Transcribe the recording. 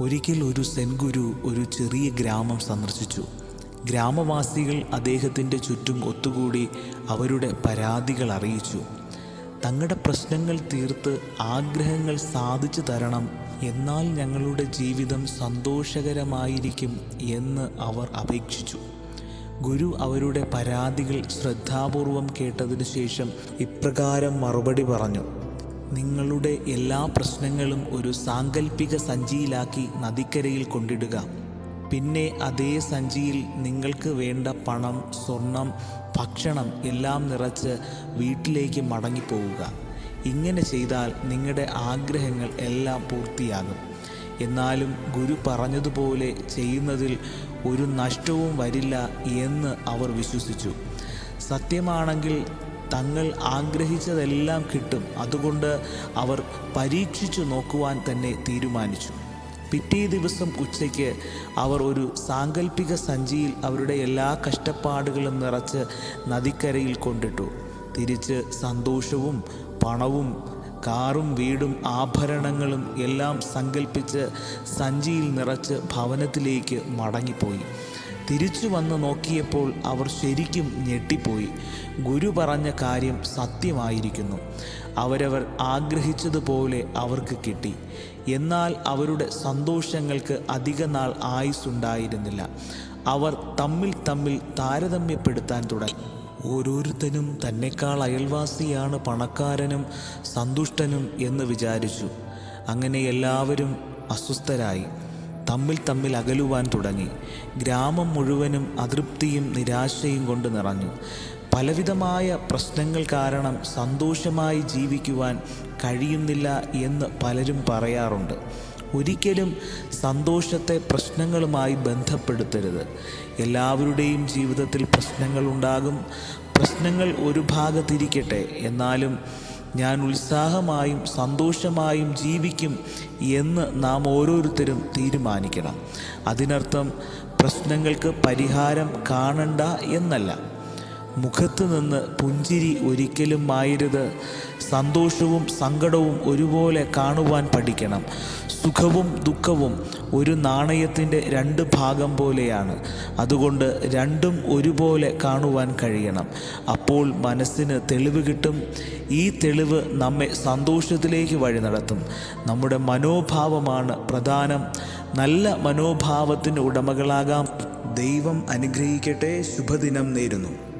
ഒരിക്കൽ ഒരു സെൻഗുരു ഒരു ചെറിയ ഗ്രാമം സന്ദർശിച്ചു. ഗ്രാമവാസികൾ അദ്ദേഹത്തിന്റെ ചുറ്റും ഒത്തുകൂടി അവരുടെ പരാതികൾ അറിയിച്ചു. തങ്ങളുടെ പ്രശ്നങ്ങൾ തീർത്ത് ആഗ്രഹങ്ങൾ സാധിച്ചു തരണം എന്നാൽ ഞങ്ങളുടെ ജീവിതം സന്തോഷകരമായിരിക്കും എന്ന് അവർ അപേക്ഷിച്ചു. ഗുരു അവരുടെ പരാതികൾ ശ്രദ്ധാപൂർവം കേട്ടതിനു ശേഷം ഇപ്രകാരം മറുപടി പറഞ്ഞു. നിങ്ങളുടെ എല്ലാ പ്രശ്നങ്ങളും ഒരു സാങ്കല്പിക സഞ്ചിയിലാക്കി നദിക്കരയിൽ കൊണ്ടിടുക. പിന്നെ അതേ സഞ്ചിയിൽ നിങ്ങൾക്ക് വേണ്ട പണം സ്വർണം ഭക്ഷണം എല്ലാം നിറച്ച് വീട്ടിലേക്ക് മടങ്ങിപ്പോവുക. ഇങ്ങനെ ചെയ്താൽ നിങ്ങളുടെ ആഗ്രഹങ്ങൾ എല്ലാം പൂർത്തിയാകും. എന്നാലും ഗുരു പറഞ്ഞതുപോലെ ചെയ്യുന്നതിൽ ഒരു നഷ്ടവും വരില്ല എന്ന് അവർ വിശ്വസിച്ചു. സത്യമാണെങ്കിൽ തങ്ങൾ ആഗ്രഹിച്ചതെല്ലാം കിട്ടും. അതുകൊണ്ട് അവർ പരീക്ഷിച്ചു നോക്കുവാൻ തന്നെ തീരുമാനിച്ചു. പിറ്റേ ദിവസം ഉച്ചയ്ക്ക് അവർ ഒരു സാങ്കല്പിക സഞ്ചിയിൽ അവരുടെ എല്ലാ കഷ്ടപ്പാടുകളും നിറച്ച് നദിക്കരയിൽ കൊണ്ടിട്ടു. തിരിച്ച് സന്തോഷവും പണവും കാറും വീടും ആഭരണങ്ങളും എല്ലാം സങ്കല്പിച്ച് സഞ്ചിയിൽ നിറച്ച് ഭവനത്തിലേക്ക് മടങ്ങിപ്പോയി. തിരിച്ചു വന്ന് നോക്കിയപ്പോൾ അവർ ശരിക്കും ഞെട്ടിപ്പോയി. ഗുരു പറഞ്ഞ കാര്യം സത്യമായിരിക്കുന്നു. അവരവർ ആഗ്രഹിച്ചതുപോലെ അവർക്ക് കിട്ടി. എന്നാൽ അവരുടെ സന്തോഷങ്ങൾക്ക് അധിക നാൾ ആയുസ്സുണ്ടായിരുന്നില്ല. അവർ തമ്മിൽ തമ്മിൽ താരതമ്യപ്പെടുത്താൻ തുടങ്ങി. ഓരോരുത്തനും തന്നെക്കാൾ അയൽവാസിയാണ് പണക്കാരനും സന്തുഷ്ടനും എന്ന് വിചാരിച്ചു. അങ്ങനെ എല്ലാവരും അസ്വസ്ഥരായി. തമ്മിൽ തമ്മിൽ അകലുവാൻ തുടങ്ങി. ഗ്രാമം മുഴുവനും അതൃപ്തിയും നിരാശയും കൊണ്ട് നിറഞ്ഞു. പലവിധമായ പ്രശ്നങ്ങൾ കാരണം സന്തോഷമായി ജീവിക്കുവാൻ കഴിയുന്നില്ല എന്ന് പലരും പറയാറുണ്ട്. ഒരിക്കലും സന്തോഷത്തെ പ്രശ്നങ്ങളുമായി ബന്ധപ്പെടുത്തരുത്. എല്ലാവരുടെയും ജീവിതത്തിൽ പ്രശ്നങ്ങളുണ്ടാകും പ്രശ്നങ്ങൾ ഒരു ഭാഗത്തിരിക്കട്ടെ. എന്നാലും ഞാൻ ഉത്സാഹമായും സന്തോഷമായും ജീവിക്കും എന്ന് നാം ഓരോരുത്തരും തീരുമാനിക്കണം. അതിനർത്ഥം പ്രശ്നങ്ങൾക്ക് പരിഹാരം കാണണ്ട എന്നല്ല. മുഖത്ത് നിന്ന് പുഞ്ചിരി ഒരിക്കലും മായരുത് സന്തോഷവും സങ്കടവും ഒരുപോലെ കാണുവാൻ പഠിക്കണം. സുഖവും ദുഃഖവും ഒരു നാണയത്തിന്റെ രണ്ട് ഭാഗം പോലെയാണ്. അതുകൊണ്ട് രണ്ടും ഒരുപോലെ കാണുവാൻ കഴിയണം. അപ്പോൾ മനസ്സിന് തെളിവ് കിട്ടും. ഈ തെളിവ് നമ്മെ സന്തോഷത്തിലേക്ക് വഴി നടത്തും. നമ്മുടെ മനോഭാവമാണ് പ്രധാനം. നല്ല മനോഭാവത്തിന് ഉടമകളാകാം. ദൈവം അനുഗ്രഹിക്കട്ടെ. ശുഭദിനം നേരുന്നു.